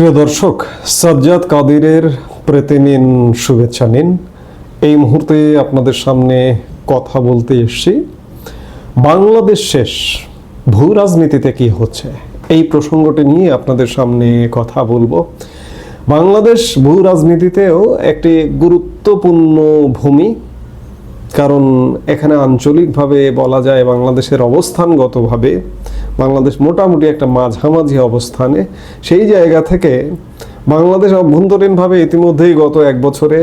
প্রিয় দর্শক, সাজ্জাদ কাদিরের প্রতি নিন, শুভেচ্ছা নিন। এই মুহূর্তে আপনাদের সামনে কথা বলতে এসেছি। বাংলাদেশ শেষ ভূ রাজনীতিতে কি হচ্ছে? এই প্রসঙ্গটি নিয়ে আপনাদের সামনে কথা বলব। বাংলাদেশ ভূ রাজনীতিতেও একটি গুরুত্বপূর্ণ ভূমি কারণ এখানে আঞ্চলিকভাবে বলা যায় বাংলাদেশের অবস্থানগতভাবে বাংলাদেশ মোটামুটি একটা মাঝামাঝি অবস্থানে। সেই জায়গা থেকে বাংলাদেশ অভ্যন্তরীণভাবে ইতিমধ্যেই গত এক বছরে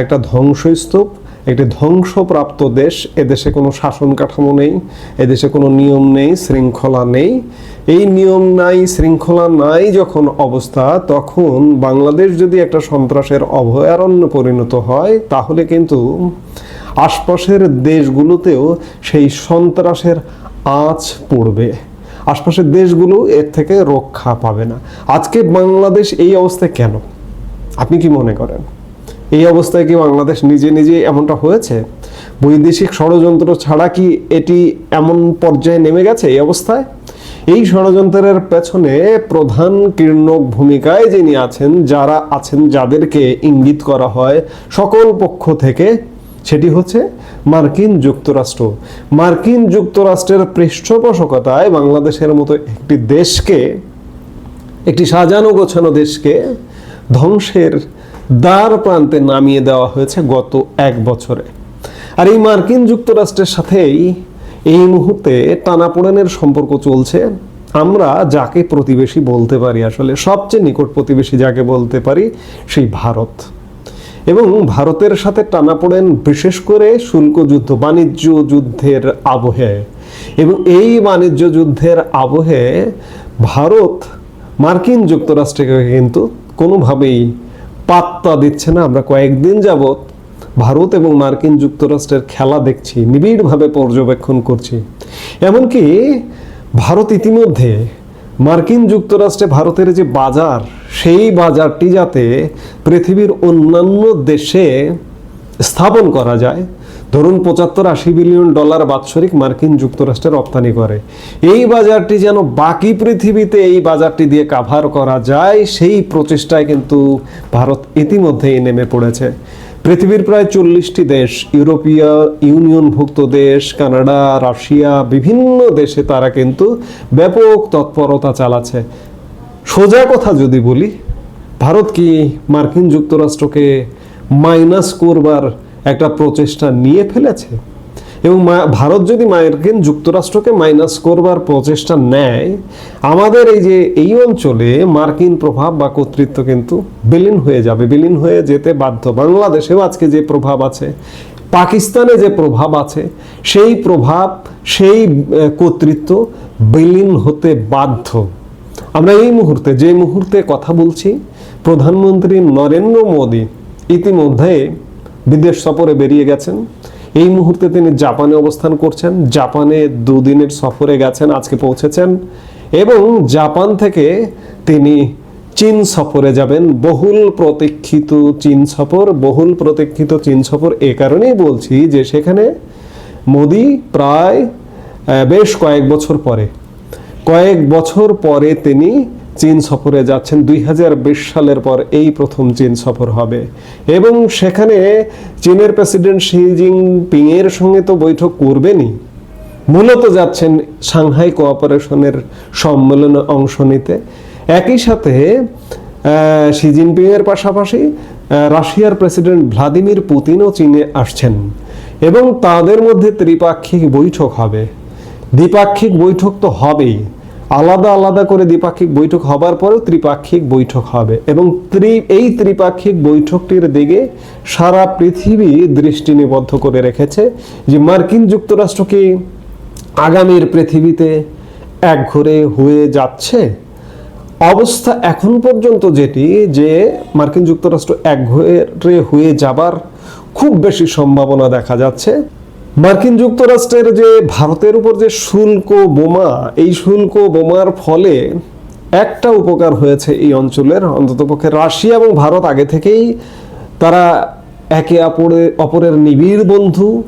একটা ধ্বংসস্তূপ, একটি ধ্বংসপ্রাপ্ত দেশ। এদেশে কোনো শাসন কাঠামো নেই, এদেশে কোনো নিয়ম নেই, শৃঙ্খলা নেই। এই নিয়ম নাই, শৃঙ্খলা নাই যখন অবস্থা, তখন বাংলাদেশ যদি একটা সন্ত্রাসের অভয়ারণ্য পরিণত হয়, তাহলে কিন্তু আশপাশের দেশগুলোতেও সেই সন্ত্রাসের আঁচ পড়বে। আশপাশের দেশগুলো এর থেকে রক্ষা পাবে না। আজকে বাংলাদেশ এই অবস্থায় কেন? আপনি কি মনে করেন? এই অবস্থায় কি বাংলাদেশ নিজে নিজে এমনটা হয়েছে? বৈদেশিক ষড়যন্ত্র ছাড়া কি এটি এমন পর্যায়ে নেমে গেছে এই অবস্থায়? এই ষড়যন্ত্রের পেছনে প্রধান কীর্ণক ভূমিকায় যিনি আছেন, যারা আছেন, যাদেরকে ইঙ্গিত করা হয় সকল পক্ষ থেকে সেটি হচ্ছে মার্কিন যুক্তরাষ্ট্র। মার্কিন যুক্তরাষ্ট্রের পৃষ্ঠপোষকতায় বাংলাদেশের মতো একটি দেশকে, একটি সাজানো গোছানো দেশকে ধ্বংসের দ্বার প্রান্তে নামিয়ে দেওয়া হয়েছে গত এক বছরে। আর এই মার্কিন যুক্তরাষ্ট্রের সাথেই এই মুহূর্তে টানাপোড়েনের সম্পর্ক চলছে। আমরা যাকে প্রতিবেশী বলতে পারি, আসলে সবচেয়ে নিকট প্রতিবেশী যাকে বলতে পারি, সেই ভারত। এবং ভারতের সাথে টানাপোড়েন বিশেষ করে শুল্ক যুদ্ধ, বাণিজ্য যুদ্ধের আবহে। এবং এই বাণিজ্য যুদ্ধের আবহে ভারত মার্কিন যুক্তরাষ্ট্রকে কিন্তু কোনোভাবেই পাত্তা দিচ্ছে না। আমরা কয়েকদিন যাবৎ ভারত এবং মার্কিন যুক্তরাষ্ট্রের খেলা দেখছি, নিবিড়ভাবে পর্যবেক্ষণ করছি। এমনকি ভারত ইতিমধ্যে মার্কিন যুক্তরাষ্ট্রে ভারতের যে বাজার সেই বাজারটি যাতে পৃথিবীর অন্যান্য দেশে স্থাপন করা যায়। ধরুন, পঁচাত্তর আশি বিলিয়ন ডলার বাৎসরিক মার্কিন যুক্তরাষ্ট্রে রপ্তানি করে। এই বাজারটি যেন বাকি পৃথিবীতে এই বাজারটি দিয়ে কাভার করা যায়, সেই প্রচেষ্টায় কিন্তু ভারত ইতিমধ্যেই নেমে পড়েছে। পৃথিবীর প্রায় চল্লিশটি দেশ, ইউরোপীয় ইউনিয়নভুক্ত দেশ, কানাডা, রাশিয়া, বিভিন্ন দেশে তারা কিন্তু ব্যাপক তৎপরতা চালাচ্ছে। সোজা কথা যদি বলি, ভারত কি মার্কিন যুক্তরাষ্ট্রকে মাইনাস করবার একটা প্রচেষ্টা নিয়ে ফেলেছে? এবং ভারত যদি মার্কিন যুক্তরাষ্ট্রকে মাইনাস করবার প্রচেষ্টা নেয়, আমাদের এই যে এই অঞ্চলে মার্কিন প্রভাব বা কর্তৃত্ব কিন্তু বিলীন হয়ে যাবে, বিলীন হয়ে যেতে বাধ্য। বাংলাদেশেও আজকে যে প্রভাব আছে, পাকিস্তানে যে প্রভাব আছে, সেই প্রভাব, সেই কর্তৃত্ব বিলীন হতে বাধ্য। আমরা এই মুহূর্তে, যে মুহূর্তে কথা বলছি, প্রধানমন্ত্রী নরেন্দ্র মোদী ইতিমধ্যে বিদেশ সফরে বেরিয়ে গেছেন। এই মুহূর্তে তিনি জাপানে অবস্থান করছেন। জাপানে দুদিনের সফরে গেছেন, আজকে পৌঁছেছেন। এবং জাপান থেকে তিনি চীন সফরে যাবেন। বহুল প্রতীক্ষিত চীন সফর, বহুল প্রতীক্ষিত চীন সফর এ কারণেই বলছি যে সেখানে মোদি প্রায় বেশ কয়েক বছর পরে কয়েক বছর পরে তিনি চীন সফরে যাচ্ছেন। দুই হাজার বিশ সালের পর এই প্রথম চীন সফর হবে। এবং সেখানে চীনের প্রেসিডেন্ট শি জিনপিং এর সঙ্গে তো বৈঠক করবেনই। মূলত যাচ্ছেন সাংহাই কোঅপারেশনের সম্মেলনে অংশ নিতে। একই সাথে শি জিনপিং এর পাশাপাশি রাশিয়ার প্রেসিডেন্ট ভ্লাদিমির পুতিনও চীনে আসছেন। এবং তাদের মধ্যে ত্রিপাক্ষিক বৈঠক হবে। দ্বিপাক্ষিক বৈঠক তো হবেই। আলাদা আলাদা করে দ্বিপাক্ষিক বৈঠক হবার পরেও ত্রিপাক্ষিক বৈঠক হবে এবং ত্রি, এই ত্রিপাক্ষিক বৈঠকটির দিকে সারা পৃথিবী দৃষ্টি নিবদ্ধ করে রেখেছে যে মার্কিন যুক্তরাষ্ট্র কি আগামীর পৃথিবীতে একঘরে হয়ে যাচ্ছে? অবস্থা এখন পর্যন্ত যেটি, যে মার্কিন যুক্তরাষ্ট্র একঘরে হয়ে যাবার খুব বেশি সম্ভাবনা দেখা যাচ্ছে। মার্কিন যুক্তরাষ্ট্রের যে ভারতের উপর যে শুল্ক বোমা, এই শুল্ক বোমার ফলে একটা উপকার হয়েছে এই অঞ্চলের, অন্ততপক্ষে রাশিয়া এবং ভারত আগে থেকেই তারা একে অপরে, অপরের নিবিড় বন্ধু।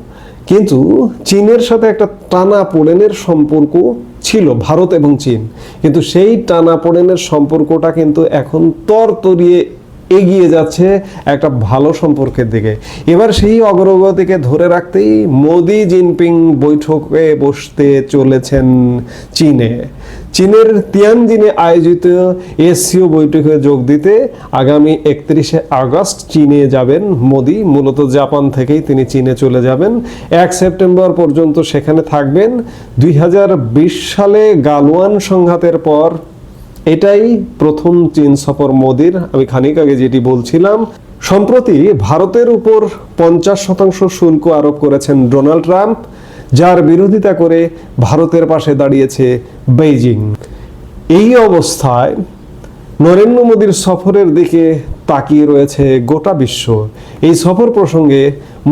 কিন্তু চীনের সাথে একটা টানা পোড়েনের সম্পর্ক ছিল, ভারত এবং চীন। কিন্তু সেই টানা পোড়েনের সম্পর্কটা কিন্তু এখন তরতরিয়ে এগিয়ে যাচ্ছে একটা ভালো সম্পর্কের দিকে। এবার সেই অগ্রগতিকে ধরে রাখতেই মোদি জিনপিং বৈঠকে বসতে চলেছেন চীনে। চীনের তিয়ানজিনে আয়োজিত এসিও বৈঠকে যোগ দিতে আগামী একত্রিশে আগস্ট চীনে যাবেন মোদি। মূলত জাপান থেকেই তিনি চীনে চলে যাবেন। এক সেপ্টেম্বর পর্যন্ত সেখানে থাকবেন। দুই হাজার বিশ সালে গালওয়ান সংঘাতের পর এটাই প্রথম চীন সফর মোদির। আমি খানিক আগে যেটি বলছিলাম, সম্প্রতি ভারতের উপর পঞ্চাশ শতাংশ শুল্ক আরোপ করেছেন ডোনাল্ড ট্রাম্প, যার বিরোধিতা করে ভারতের পাশে দাঁড়িয়েছে বেইজিং। এই অবস্থায় নরেন্দ্র মোদীর সফরের দিকে তাকিয়ে রয়েছে গোটা বিশ্ব। এই সফর প্রসঙ্গে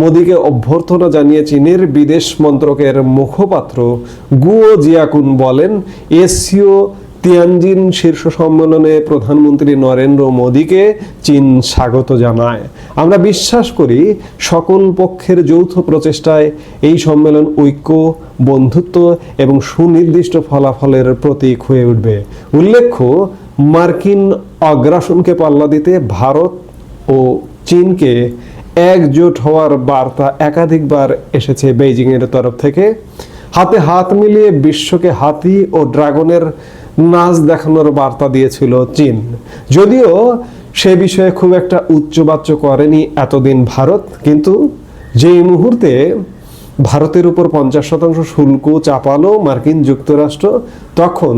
মোদীকে অভ্যর্থনা জানিয়ে চীনের বিদেশ মন্ত্রকের মুখপাত্র গুও জিয়াকুন বলেন, এসিও তিয়ানজিন শীর্ষ সম্মেলনে প্রধানমন্ত্রী নরেন্দ্র মোদীকে চীন স্বাগত জানায়। আমরা বিশ্বাস করি সকল পক্ষের যৌথ প্রচেষ্টায় এই সম্মেলন ঐক্য, বন্ধুত্ব এবং সুনির্দিষ্ট ফলাফলের প্রতীক হয়ে উঠবে। উল্লেখ্য, মার্কিন অগ্রাসনকে পাল্লা দিতে ভারত ও চীনকে একজোট হওয়ার বার্তা একাধিকবার এসেছে বেইজিংয়ের তরফ থেকে। হাতে হাত মিলিয়ে বিশ্বকে হাতি ও ড্রাগনের নাচ দেখানোর বার্তা দিয়েছিল চীন। যদিও সে বিষয়ে খুব একটা উচ্চবাচ্য করেনি এতদিন ভারত, কিন্তু যেই মুহূর্তে ভারতের উপর পঞ্চাশ শতাংশ শুল্ক চাপালো মার্কিন যুক্তরাষ্ট্র, তখন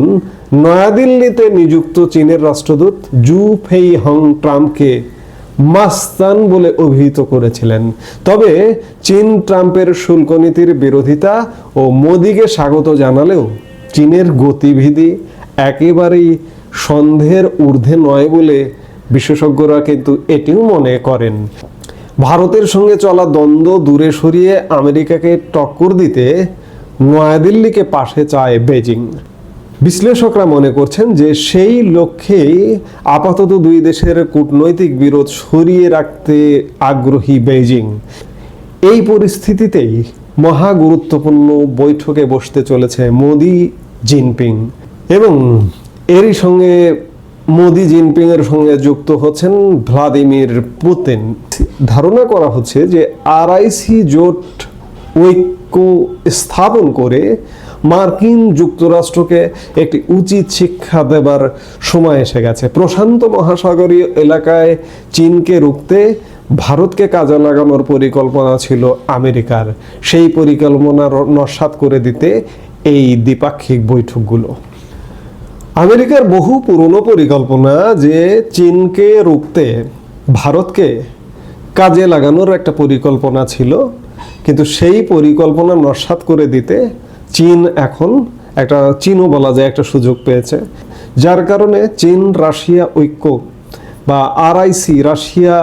নয়াদিল্লিতে নিযুক্ত চীনের রাষ্ট্রদূত জু ফেই হং ট্রাম্পকে মাস্তান বলে অভিহিত করেছিলেন। তবে চীন ট্রাম্পের শুল্ক নীতির বিরোধিতা ও মোদিকে স্বাগত জানালেও চীনের গতিবিধি একেবারেই সন্দেহের ঊর্ধ্বে নয় বলে বিশেষজ্ঞরা কিন্তু এটিও মনে করেন। ভারতের সঙ্গে চলা দ্বন্দ্ব দূরে সরিয়ে আমেরিকাকে টক্কর দিতে নয়াদিল্লিকে পাশে চায় বেজিং বিশ্লেষকরা মনে করছেন যে সেই লক্ষ্যেই আপাতত দুই দেশের কূটনৈতিক বিরোধ সরিয়ে রাখতে আগ্রহী বেইজিং। এই পরিস্থিতিতেই মহা গুরুত্বপূর্ণ বৈঠকে বসতে চলেছে মোদি, জিনপিং। এবং এরই সঙ্গে মোদি জিনপিং এর সঙ্গে যুক্ত হচ্ছেন ভ্লাদিমির পুতিন। ধারণা করা হচ্ছে যে আরআইসি জোট ঐক্য স্থাপন করে মার্কিন যুক্তরাষ্ট্রকে একটি উচিত শিক্ষা দেবার সময় এসে গেছে। প্রশান্ত মহাসাগরীয় এলাকায় চীনকে রুখতে ভারতকে কাজে লাগানোর পরিকল্পনা ছিল আমেরিকার। সেই পরিকল্পনা নস্বাত করে দিতে এই দ্বিপাক্ষিক বৈঠকগুলো। আমেরিকার বহু পুরনো পরিকল্পনা যে চীনকে রুখতে ভারতকে কাজে লাগানোর একটা পরিকল্পনা ছিল, কিন্তু সেই পরিকল্পনা নস্বাত করে দিতে চীন এখন একটা চীনও বলা যায় একটা সুযোগ পেয়েছে। যার কারণে চীন, রাশিয়া ঐক্য বা আরআইসি রাশিয়া,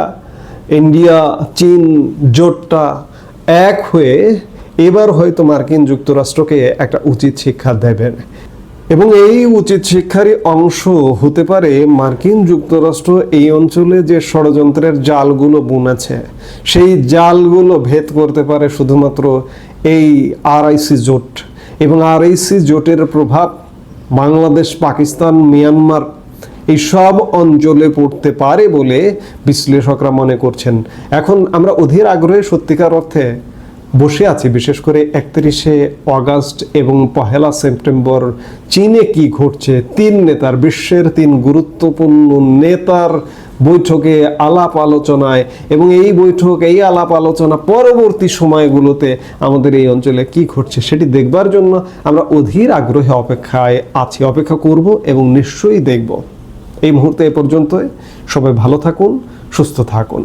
ইন্ডিয়া, চীন, জোটটা এক হয়ে এবার হয়তো মার্কিন যুক্তরাষ্ট্রকে একটা উচিত শিক্ষা দেবেন। এবং এই উচিত শিক্ষারই অংশ হতে পারে মার্কিন যুক্তরাষ্ট্র এই অঞ্চলে যে ষড়যন্ত্রের জালগুলো বুনেছে। সেই জালগুলো ভেদ করতে পারে শুধুমাত্র এই আরআইসি জোট এবং আরআইসি জোটের প্রভাব বাংলাদেশ, পাকিস্তান, মিয়ানমার এই সব অঞ্চলে পড়তে পারে বলে বিশ্লেষকরা মনে করছেন। এখন আমরা অধীর আগ্রহে সত্যিকার অর্থে বসে আছি, বিশেষ করে একত্রিশে অগাস্ট এবং পহেলা সেপ্টেম্বর। চীনে কি ঘটছে? তিন নেতার, বিশ্বের তিন গুরুত্বপূর্ণ নেতার বৈঠকে আলাপ আলোচনায়। এবং এই বৈঠক, এই আলাপ আলোচনা পরবর্তী সময়গুলোতে আমাদের এই অঞ্চলে কি ঘটছে সেটি দেখবার জন্য আমরা অধীর আগ্রহে অপেক্ষায় আছি। অপেক্ষা করব এবং নিশ্চয়ই দেখব। এই মুহূর্তে এ পর্যন্ত সবাই ভালো থাকুন, সুস্থ থাকুন।